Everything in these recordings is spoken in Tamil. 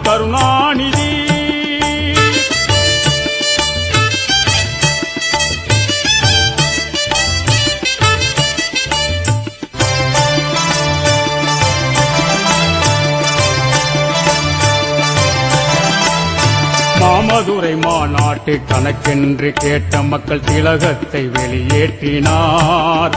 கருணாநிதி. மாமதுரை மாநாட்டு கணக்கென்று கேட்ட மக்கள் திலகத்தை வெளியேற்றினார்.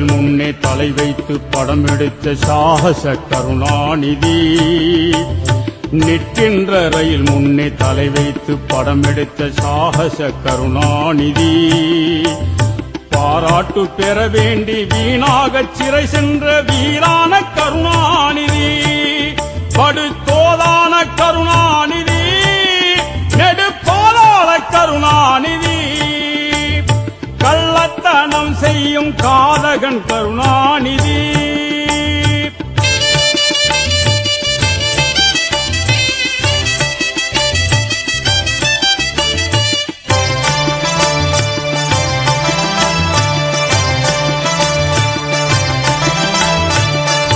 நிற்கின்ற முன்னே தலை வைத்து படம் எடுத்த சாகச கருணாநிதி. நிற்கின்ற ரயில் முன்னே தலை வைத்து படம் எடுத்த சாகச கருணாநிதி. பாராட்டு பெற வேண்டி வீணாக சிறை சென்ற வீரான கருணாநிதி. படுத்தோதான கருணாநிதி. நெடுப்பாலாள கருணாநிதி. கள்ளத்தனம் செய்யும் காதகன் கருணாநிதி.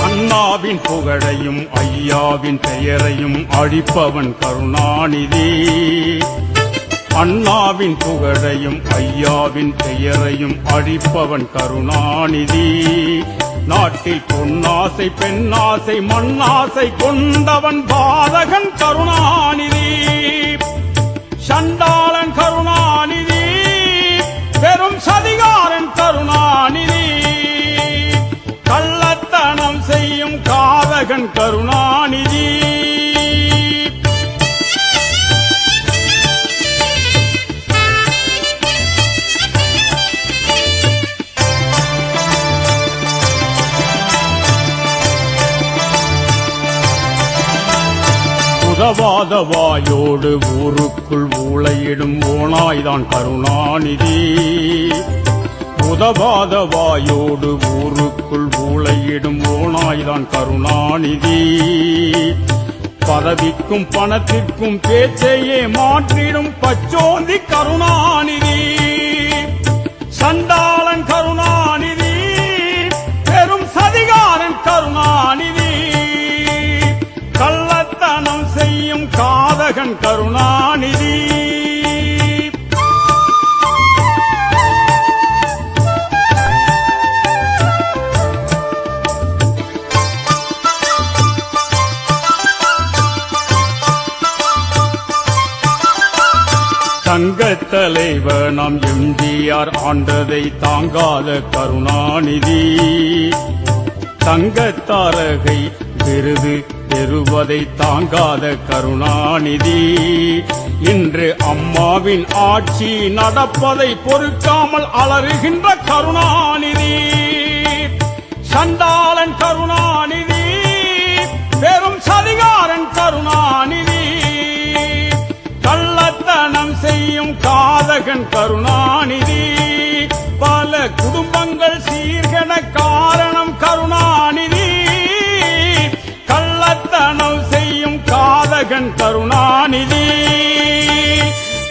அண்ணாவின் புகழையும் ஐயாவின் பெயரையும் அழிப்பவன் கருணாநிதி. அண்ணாவின் புகழையும் ஐயாவின் பெயரையும் அழிப்பவன் கருணாநிதி. நாட்டில் பொன்னாசை பெண்ணாசை மண்ணாசை கொண்டவன் பாதகன் கருணாநிதி. சண்டாளன் கருணாநிதி பெரும் சதிகாரன் கருணாநிதி. கள்ளத்தனம் செய்யும் காதகன் கருணாநிதி. உதவாத வாயோடு ஊருக்குள் ஊழையிடும் ஓனாய்தான் கருணாநிதி. உதவாத வாயோடு ஊருக்குள் ஊழையிடும் ஓனாய்தான் கருணாநிதி. பதவிக்கும் பணத்திற்கும் பேச்சையே மாற்றிடும் பச்சோந்தி கருணாநிதி. சண்டாளன் கருணா கருணாநிதி. தங்கத் தலைவர் நாம் எம்ஜிஆர் ஆண்டதை தாங்காத கருணாநிதி. தங்கத்தாரகை விருது பெறுவதை தாங்காத கருணாநிதி. இன்று அம்மாவின் ஆட்சி நடப்பதை பொறுக்காமல் அலறுகின்ற கருணாநிதி. சண்டாளன் கருணாநிதி பெரும் சதிகாரன் கருணாநிதி. கள்ளத்தனம் செய்யும் காதகன் கருணாநிதி. பல குடும்பங்கள் சீர்கென காரணம் கருணா கருணாநிதி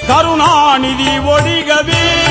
கருணாநிதி ஒழிகவே.